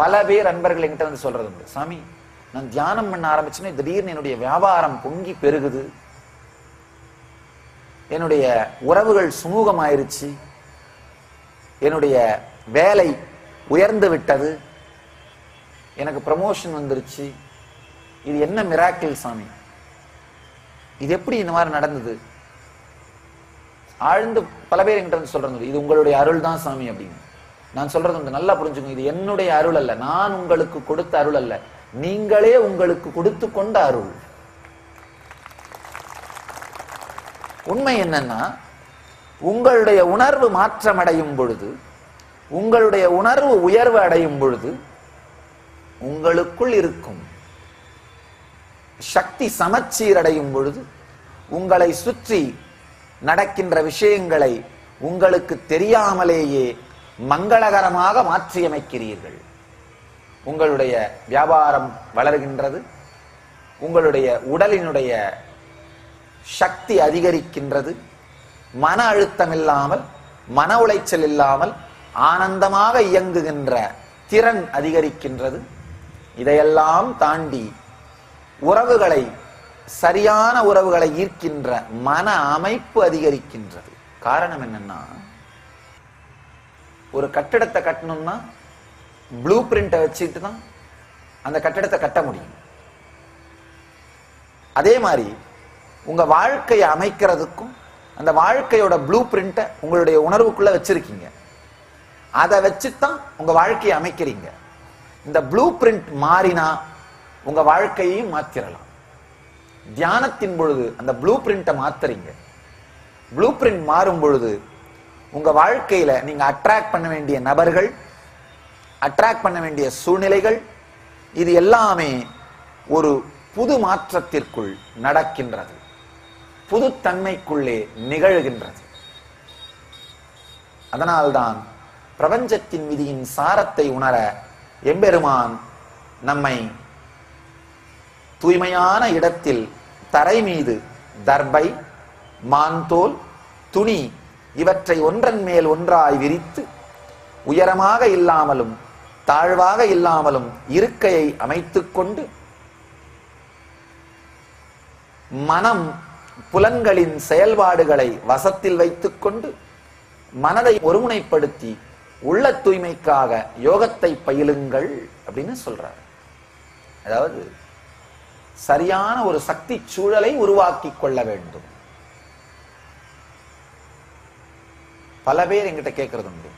பல பேர் அன்பர்கள் என்கிட்ட வந்து சொல்றது உண்டு. சாமி நான் தியானம் பண்ண ஆரம்பிச்சேன்னா திடீர்னு என்னுடைய வியாபாரம் பொங்கி பெருகுது. என்னுடைய உறவுகள் சுமூகமாயிருச்சு. என்னுடைய வேலை உயர்ந்து விட்டது. எனக்கு ப்ரமோஷன் வந்துருச்சு. இது என்ன மிராக்கிள் சாமி? இது எப்படி இந்த மாதிரி நடந்தது? ஆழ்ந்து பல பேர் என்கிட்ட வந்து சொல்றது இது உங்களுடைய அருள் தான் சாமி அப்படின்னு. நான் சொல்றது வந்து நல்லா புரிஞ்சுக்கோங்க. இது என்னுடைய அருள் அல்ல. நான் உங்களுக்கு கொடுத்த அருள் அல்ல. நீங்களே உங்களுக்கு கொடுத்து கொண்ட அருள். உண்மை என்னன்னா உங்களுடைய உணர்வு மாற்றமடையும் பொழுது உங்களுடைய உணர்வு உயர்வு அடையும் பொழுது உங்களுக்குள் இருக்கும் சக்தி சமச்சீரடையும் பொழுது உங்களை சுற்றி நடக்கின்ற விஷயங்களை உங்களுக்கு தெரியாமலேயே மங்களகரமாக மாற்றியமைக்கிறீர்கள். உங்களுடைய வியாபாரம் வளர்கின்றது. உங்களுடைய உடலினுடைய சக்தி அதிகரிக்கின்றது. மன அழுத்தம் இல்லாமல் மன உளைச்சல் இல்லாமல் ஆனந்தமாக இயங்குகின்ற திறன் அதிகரிக்கின்றது. இதையெல்லாம் தாண்டி உறவுகளை சரியான உறவுகளை ஈர்க்கின்ற மன அமைப்பு அதிகரிக்கின்றது. காரணம் என்னன்னா ஒரு கட்டிடத்தை கட்டணும்னா ப்ளூ பிரிண்டை வச்சுட்டு தான் அந்த கட்டிடத்தை கட்ட முடியும். அதே மாதிரி உங்க வாழ்க்கையை அமைக்கிறதுக்கும் அந்த வாழ்க்கையோட ப்ளூ பிரிண்ட்டை உங்களுடைய உணர்வுக்குள்ள வச்சிருக்கீங்க. அதை வச்சு தான் உங்க வாழ்க்கையை அமைக்கிறீங்க. இந்த ப்ளூ பிரிண்ட் மாறினா உங்க வாழ்க்கையையும் மாத்திரலாம். தியானத்தின் பொழுது அந்த ப்ளூ பிரிண்ட்டை மாத்துறீங்க. ப்ளூ பிரிண்ட் மாறும் பொழுது உங்க வாழ்க்கையில நீங்க அட்ராக்ட் பண்ண வேண்டிய நபர்கள் அட்ராக்ட் பண்ண வேண்டிய சூழ்நிலைகள் இது எல்லாமே ஒரு புது மாற்றத்திற்குள் நடக்கின்றது. புது தன்மைக்குள்ளே நிகழ்கின்றது. அதனால்தான் பிரபஞ்சத்தின் விதியின் சாரத்தை உணர எம்பெருமான் நம்மை தூய்மையான இடத்தில் தரை மீது தர்பை மான்தோல் துணி இவற்றை ஒன்றன் மேல் ஒன்றாய் விரித்து உயரமாக இல்லாமலும் தாழ்வாக இல்லாமலும் இருக்கையை அமைத்துக் கொண்டு மனம் புலன்களின் செயல்பாடுகளை வசத்தில் வைத்துக் கொண்டு மனதை ஒருமுனைப்படுத்தி உள்ள தூய்மைக்காக யோகத்தை பயிலுங்கள் அப்படின்னு சொல்றார். அதாவது சரியான ஒரு சக்தி சூழலை உருவாக்கி கொள்ள வேண்டும். பல பேர் என்கிட்ட கேட்கறது உண்டு.